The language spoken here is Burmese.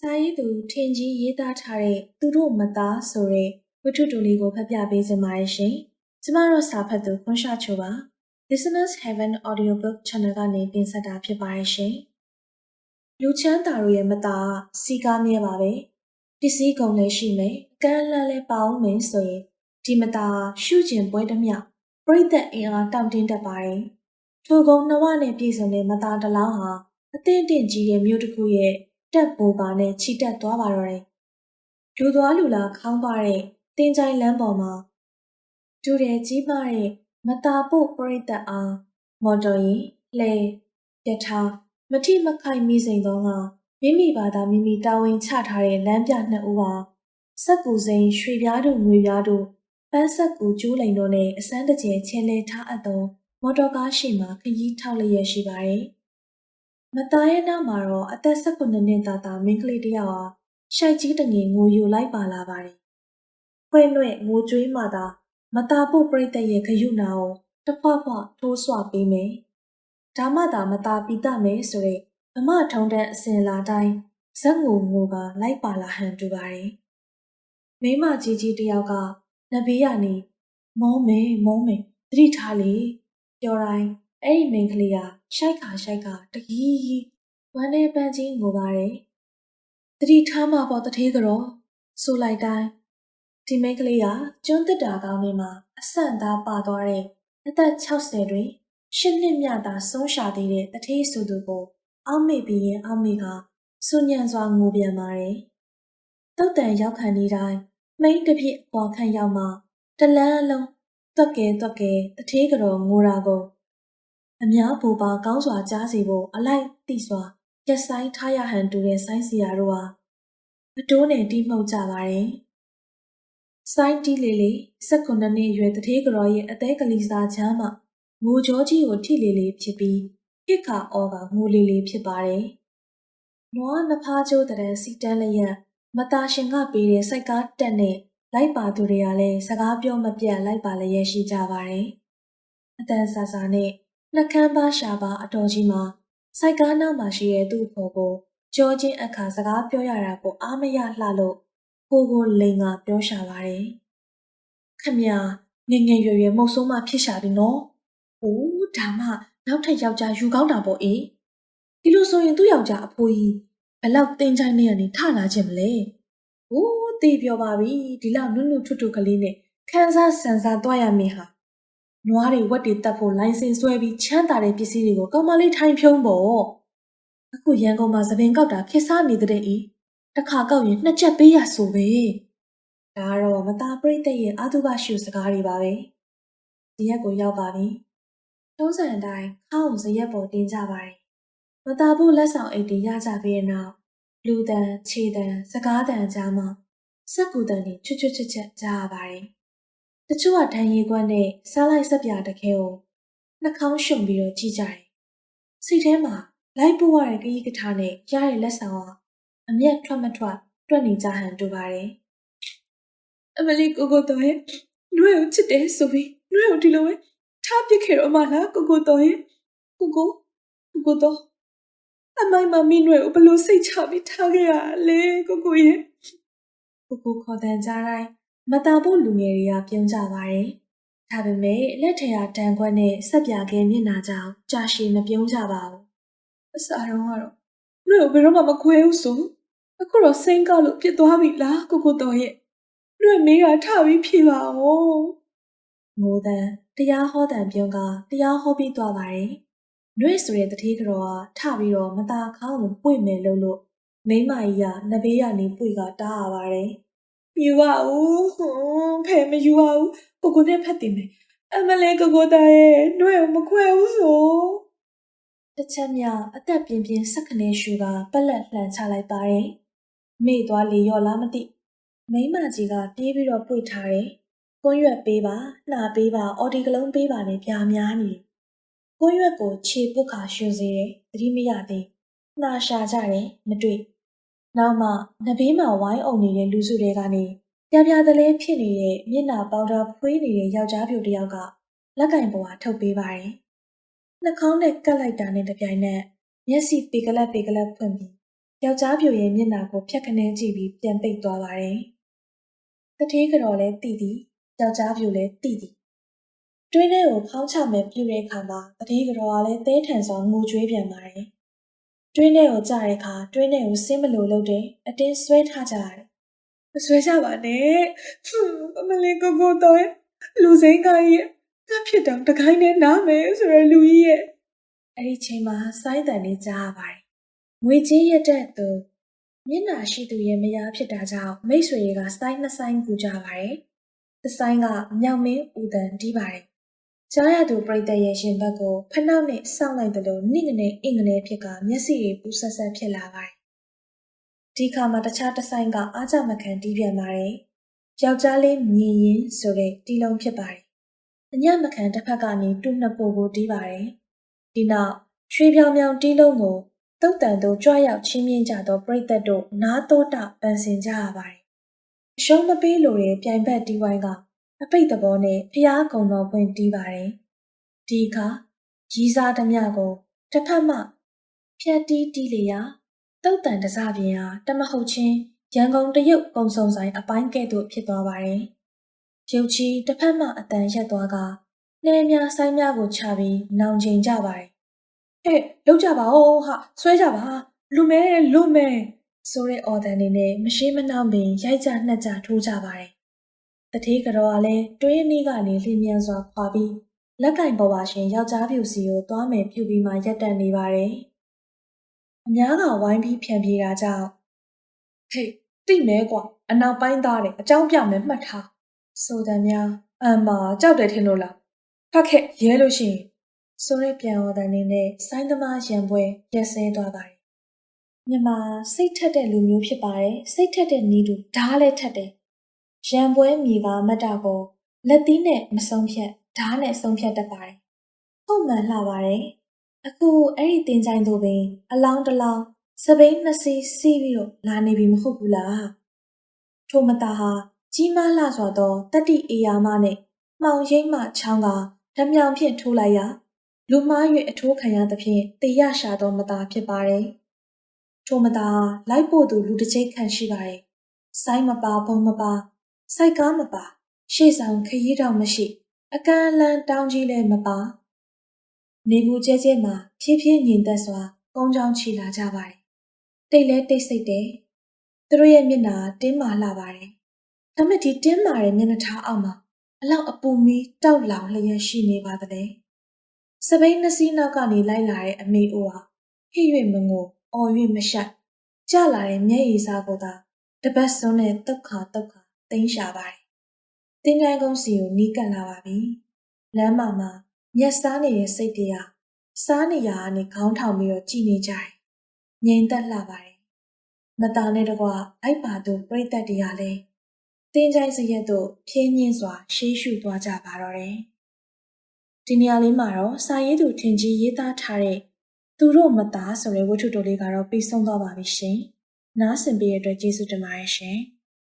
စာရေးသူထင်ကြီးရေးသားထားတဲ့သူတို့မသားဆိုတဲ့ဝတ္ထုတိုလေးကိုဖတ်ပြပေးစင်ပါတယ်ရှင်။ကျမတို့စာဖတ်သူခွန်ရှာချိုပါ Listeners Heaven Audiobook Channel ကနေတင်ဆက်တာဖြစ်ပါတယ်ရှင်။လူချမ်းသာတို့ရဲ့မသားစီကားမြဲပါပဲ။ပစ္စည်းကုန်လည်းရှိမယ်။ကမ်းလှမ်းလည်းပါအောင်မယ်ဆိုရင်ဒီမသားရှုကျင်ပွဲတစ်မြောက်ပြိသက်အင်အားတောင့်တင်းတတ်ပါတယ်။ထိုကုံနှဝနဲ့ပြည်စုံတဲ့မသားတစ်လောင်းဟာအသင့်တင့်ကြီးတဲ့မြို့တစ်ခုရဲ့ တက်ပိုပါနဲ့ချီတက်သွားပါတော့တယ်။ဒူသွားလူလာခေါင်းပါတဲ့တင်ကြိုင်လမ်းပေါ်မှာဒူတယ်ကြီးပါတဲ့မတာဖို့ပရိသတ်အားမော်တော်ယာဉ်လှဲယထာမထိမခိုက်မိစိန်သောကမိမိဘာသာမိမိတာဝန်ချထားတဲ့လမ်းပြနှစ်ဦးဟာစက်ကူစိန်ရွှေပြားတို့ငွေပြားတို့ပန်းဆက်ကူကျိုးလိန်တို့နဲ့အစမ်းတကျဲချဲလဲထားအပ်သောမော်တော်ကားရှိမှခရီးထောက်လျက်ရှိပါတယ်။ မသားရဲ့နောက်မှာတော့အသက်၁၉နှစ်သားသားမိန်းကလေးတစ်ယောက်ဟာရှိုက်ကြီးတငယ်ငိုယူလိုက်ပါလာပါတယ်။ခွေ့လွဲ့ငိုကြွေးမှသာမသားဖို့ပြိတ္တရဲ့ခရုဏာကိုတစ်ဖွဖွထိုးဆွပေးမယ်။ဒါမှသာမသားပိတမယ်ဆိုတဲ့ဗမထုံးတဲ့အစဉ်လာတိုင်းဇက်ငိုငိုကလိုက်ပါလာဟန်တူပါတယ်။မိမကြီးကြီးတစ်ယောက်ကနဘေးကနေမောမယ်မောမယ်သတိထားလေပြောတိုင်း အဲ့ဒီမိန်းကလေးကရှိုက်ခါရှိုက်ကတကြီးဝမ်းနေပန်းချင်းငိုပါတယ်သတိထားမှပေါ့တထေးကြောဆိုလိုက်တိုင်းဒီမိန်းကလေးကကျွန်းတက်တာကောင်းနေမှာအဆန့်သားပါသွားတဲ့အသက်60တွင်ရှစ်နှစ်မြသာဆုံးရှာသေးတဲ့တထေးဆိုသူကိုအောက်မေ့ပြီးရင်အောက်မေ့ကစူညံစွာငိုပြန်ပါတယ်တုတ်တန်ရောက်ခံနေတိုင်းမိန်းတစ်ပြစ်အကွာခန့်ရောက်မှတလန်းအလုံးတွက်ကဲတွက်ကဲတထေးကြောငိုတာကို အများဘူပါကောင်းစွာကြားစီဖို့အလိုက်တိစွာရက်ဆိုင်ထားရဟန်တူတဲ့ဆိုင်းစီယာတို့ဟာအတိုးနဲ့တီးမှုတ်ကြပါတယ်။ဆိုင်းတီးလေးလေး၁၉နှစ်အရွယ်တထေးကြောရဲ့အသေးကလေးစားချမ်းမှငိုကြောကြီးကိုထိလေးလေးဖြစ်ပြီးဟစ်ခါအော်ကငိုလေးလေးဖြစ်ပါတယ်။နွားနှဖားကျိုးတဲ့စီတန်းလျက်မတာရှင်ကပေးတဲ့စိုက်ကားတက်နဲ့လိုက်ပါသူတွေကလည်းစကားပြောမပြတ်လိုက်ပါလျက်ရှိကြပါတယ်။အတန်ဆာဆာနဲ့ နှကမ်းပါရှာပါအတော်ကြီးမှာစိုက်ကားနောက်မှာရှိတဲ့သူ့ဖော်ကိုကြောချင်းအခါစကားပြောရတာကိုအားမရလှလို့ကိုကိုလိန်ကပြောရှာပါတယ်။ခမညာငငယ်ရွယ်ရွယ်မုတ်ဆိုးမှဖြစ်ရှာပြီနော်။အိုးဒါမှနောက်ထပ်ယောက်ျားယူကောင်းတာပေါ့အေး။ဒီလိုဆိုရင်သူ့ယောက်ျားအဖိုးကြီးဘလောက်တင်းချိုင်းနေရနေထလာခြင်းမလဲ။အိုးတေးပြောပါပြီဒီလောက်နုနုထွတ်ထွတ်ကလေးနဲ့ခန်းစားဆန်စားသွားရမင်းဟာ နွားတွေဝက်တွေတက်ဖို့လိုင်စင်ဆွဲပြီးချမ်းသာတဲ့ပစ္စည်းတွေကိုကောင်မလေးထိုင်ဖြုံးပေါ့အခုရန်ကုန်မှာသပင်ကောက်တာခစ်စားနေတဲ့ဤတစ်ခါကောက်ရင်နှစ်ချက်ပေးရဆိုပဲဒါကတော့မသားပရိသတ်ရဲ့အာတုဘရှုစကားတွေပါပဲဒီရက်ကိုရောက်ပါပြီထုံးစံအတိုင်းခေါင်းဇရက်ပေါ်တင်ကြပါတယ်မသားဖို့လက်ဆောင်အိတ်တွေရကြပြီးတဲ့နောက်လူတန်ခြေတန်စကားတန်ကြားမှာစက်ကူတန်တွေချွတ်ချွတ်ချွတ်ချွတ်ကြားရပါတယ် တချို့ကဒဏ်ရီကွက်နဲ့စားလိုက်ဆက်ပြတခဲကိုနှာခေါင်းရှုံပြီးတော့ကြည့်ကြတယ်စိတ်ထဲမှာလိုက်ပို့ရတဲ့ခရီးကထားနဲ့ရတဲ့လက်ဆောင်ဟာအမျက်ထွက်မထွက်တွက်နေကြဟန်တူပါတယ်အမလီကိုကိုတော်ရဲ့နှွေကိုချစ်တယ်ဆိုပြီးနှွေကိုဒီလိုပဲထားပစ်ခဲ့တော့မှလားကိုကိုတော်ရဲ့ကိုကိုကိုကိုတော်အမိုင်မမီနှွေကိုဘလို့စိတ်ချပြီးထားခဲ့ရလဲကိုကိုရဲ့ကိုကိုခေါ်တန်ကြတိုင်း မတာဖို့လူငယ်တွေကပြုံးကြပါတယ်ဒါပေမဲ့လက်ထရာတန်ခွက်နဲ့ဆက်ပြခဲမျက်နှာကြောင့်ကြာရှည်မပြုံးကြပါဘူးအစားတော့ကတော့နှွေကိုဘယ်တော့မှမခွဲဘူးဆိုအခုတော့စိန်ကောက်လို့ပြစ်သွားပြီလားကိုကိုတော်ရဲ့နှွေမေးတာထပြီးဖြေပါဦးငိုတန်တရားဟောတန်ပြုံးကတရားဟောပြီးသွားပါတယ်နှွေဆိုတဲ့တတိကတော်ကထပြီးတော့မตาခေါင်းကိုပွေ့မယ်လို့လို့မိမကြီးကနဘေးကနေပွေကတားရပါတယ် ယူပါဦးဟွန်းဖဲမယူပါဘူးကိုကိုနဲ့ဖက်တင်မယ်အမလေးကိုကိုတာရဲ့နှွေကိုမခွဲဘူးဆိုတစ်ချက်မြောက်အသက်ပြင်းပြင်းစက်ခနေရှူကပက်လက်လှန်ချလိုက်ပါတယ်မေ့သွားလေရော့လားမသိမိမကြီးကပြေးပြီးတော့ပွေထားတယ်ကွန်းရွက်ပေးပါနှာပေးပါအော်ဒီကလုံးပေးပါနဲ့ပြာများနေကွန်းရွက်ကိုခြေပုတ်ခါရှူစေတယ်သတိမရသေးနှာရှာကြတယ်မတွေ့ နောက်မှနဘေးမှာဝိုင်းအုံနေတဲ့လူစုတွေကနေပြပြတလဲဖြစ်နေတဲ့မျက်နှာပေါင်တာဖွေးနေတဲ့ယောက်ျားပြိုတစ်ယောက်ကလက်ကင်ပေါ်ကထုတ်ပေးပါတယ်။နှာခေါင်းနဲ့ကတ်လိုက်တာနဲ့တပြိုင်နက်မျက်စိပေကလပ်ပေကလပ်ဖွင့်ပြီးယောက်ျားပြိုရဲ့မျက်နှာကိုဖြတ်ခနဲကြည့်ပြီးပြန်ပိတ်သွားပါတယ်။တထေးကတော့လည်းတည်သည်ယောက်ျားပြိုလည်းတည်သည်တွင်းထဲကိုဖောင်းချမဲ့ပြူတဲ့အခါမှာတထေးကတော့ကလည်းသဲထန်စွာငိုကြွေးပြန်ပါတယ်။ တွင်းထဲကိုကြားတဲ့အခါတွင်းထဲကိုဆင်းမလို့လုပ်တယ်အတင်းဆွဲထားကြရတယ်။မဆွဲကြပါနဲ့။အမလေးကိုကိုတော့လူစိမ်းကိုင်းရဲ့ငါဖြစ်တော့တကိုင်းနဲ့နားမယ်ဆိုရလူကြီးရဲ့အဲ့ဒီချိန်မှာစိုင်းတန်လေးကြားရပါတယ်။ငွေချင်းရက်တဲ့သူမျက်နှာရှိသူရဲ့မယားဖြစ်တာကြောင့်မိတ်ဆွေတွေကစိုင်းနှစ်ဆိုင်ပူကြပါတယ်။တစ်ဆိုင်ကမြောင်မင်းဦးတန်တီးပါတယ်။ ကြားရသူပြိတ္တရဲ့ရှင်ဘက်ကိုဖနှောက်နဲ့စောင့်လိုက်တယ်လို့နှိမ့်ငနေအင်္ဂနေဖြစ်ကမျက်စိတွေပူဆက်ဆက်ဖြစ်လာပါတယ်။ဒီခါမှာတခြားတစ်ဆိုင်ကအားကြမခံတီးပြန်ပါတယ်။ယောက်ျားလေးမြင်ရင်ဆိုတဲ့တီးလုံးဖြစ်ပါတယ်။အညမခံတစ်ဖက်ကနေတူနှစ်ပိုကိုတီးပါတယ်။ဒီနောက်ရွှေပြောင်ပြောင်တီးလုံးကိုတုတ်တန်တို့ကြွရောက်ချင်းမြင့်ကြသောပြိသက်တို့နားတော့တာပန်ဆင်ကြရပါတယ်။အရှုံးမပေးလို့တဲ့ပြိုင်ဘက်တီးဝိုင်းက အပိတ်သဘောနဲ့ဖျားကုံတော်ပွင့်တီးပါတယ်။ဒီအခါရီးစားသမျှကိုတစ်ဖက်မှဖြတ်တီးတီးလျာတုတ်တန်တစပြင်ဟာတမဟုတ်ချင်းရန်ကုန်တရုတ်ကုံစုံဆိုင်အပိုင်းကဲ့သို့ဖြစ်သွားပါတယ်။ရုပ်ချီတစ်ဖက်မှအတန်ရက်သွားကနှဲများဆိုင်များကိုချပြီးနောင်ချိန်ကြပါတယ်။ဟဲ့လောက်ကြပါဦးဟာဆွဲကြပါလူမဲလူမဲဆိုတဲ့အော်ဒန်နေနဲ့မရှိမနှောင်ပင်ရိုက်ကြနှက်ကြထိုးကြပါတယ်။ တထေးကတော့ကလည်းတွင်းနီးကနေလင်းမြန်စွာခွာပြီးလက်ကင်ပေါ်ပါရှင်ယောက်ျားပြူစီကိုသွားမယ်ပြုပြီးမှရက်တက်နေပါတယ်။အများကဝိုင်းပြီးဖြန်ပြေးတာကြောင့်ဟေးတိမဲကွာအနောက်ပိုင်းသားတယ်အကြောင်းပြမယ်မှတ်ထားဆိုတဲ့များအမ်မာကြောက်တယ်ထင်လို့လားဖတ်ခဲ့ရဲလို့ရှိရင်ဆိုရဲပြန်တော်တဲ့နေနဲ့ဆိုင်းသမားရံပွဲရက်စဲသွားပါတယ်မြမစိတ်ထက်တဲ့လူမျိုးဖြစ်ပါတယ်စိတ်ထက်တဲ့နီးတူဓားလည်းထက်တယ် ရံပွဲမြေကမတ်တာကိုလက်သီးနဲ့မဆုံးဖြတ်ဓားနဲ့ဆုံးဖြတ်တတ်ပါတယ်ဟုတ်မှန်လှပါတယ်အခုအဲ့ဒီတင်ကြိုင်တို့ပင်အလောင်းတလောင်းစပိန်နှစ်စီးစီးပြီးတော့လာနေပြီမဟုတ်ဘူးလားထိုမတာဟာကြီးမားလှစွာသောတတ္တိအေယာမနဲ့မှောင်ရိမ့်မှချောင်းကဓမြောင်ဖြင့်ထိုးလိုက်ရာလူမား၍အထိုးခံရသဖြင့်တေရရှာသောမသားဖြစ်ပါတယ်ထိုမသားလိုက်ပို့သူလူတစ်ချိတ်ခန့်ရှိပါတယ်ဆိုင်းမပါဘုံမပါ စိုက်ကားမပါရှေ့ဆောင်ခရီးတောင်မရှိ အကန့်အလန့်တောင်းကြီးလည်းမပါနေဘူးကျဲကျဲမှာဖြည်းဖြည်းညင်သက်စွာကုန်းချောင်းချီလာကြပါတယ်။တိတ်လဲတိတ်ဆိတ်တယ်။သူတို့ရဲ့မျက်နှာတင်းမာလာပါတယ်။ဒါမဲ့ဒီတင်းမာတဲ့မျက်နှာထားအောက်မှာအလောက်အပူမီတောက်လောင်လျက်ရှိနေပါသလဲ။စပိန်နှစီးနောက်ကနေလိုက်လာတဲ့အမေအိုဟာဟိ၍မငိုအော်၍မရှက်ကြလာတဲ့မျက်ရည်စားကိုသာတပတ်စွန်းနဲ့တုတ်ခါတုတ်ခါ တင်းရှာပါတယ်။တင်းတိုင်းကုန်းစီကိုနီးကပ်လာပါပြီ။လမ်းမှာမှာမျက်စားနေတဲ့စိတ်တွေကစားနေရကနေခေါင်းထောင်ပြီးတော့ကြည်နေကြတယ်။ငြိမ်သက်လာပါတယ်။မသားနဲ့တကွလိုက်ပါသူပြိသက်တွေကလည်းတင်းချိုင်းစရက်တို့ဖြင်းညင်းစွာရှေးရှုသွားကြပါတော့တယ်။ဒီနေရာလေးမှာတော့စာရေးသူထင်ကြီးရေးသားထားတဲ့သူတို့မသားဆိုတဲ့ဝတ္ထုတိုလေးကတော့ပြီးဆုံးသွားပါပြီရှင်။နားဆင်ပေးတဲ့အတွက်ကျေးဇူးတင်ပါတယ်ရှင်။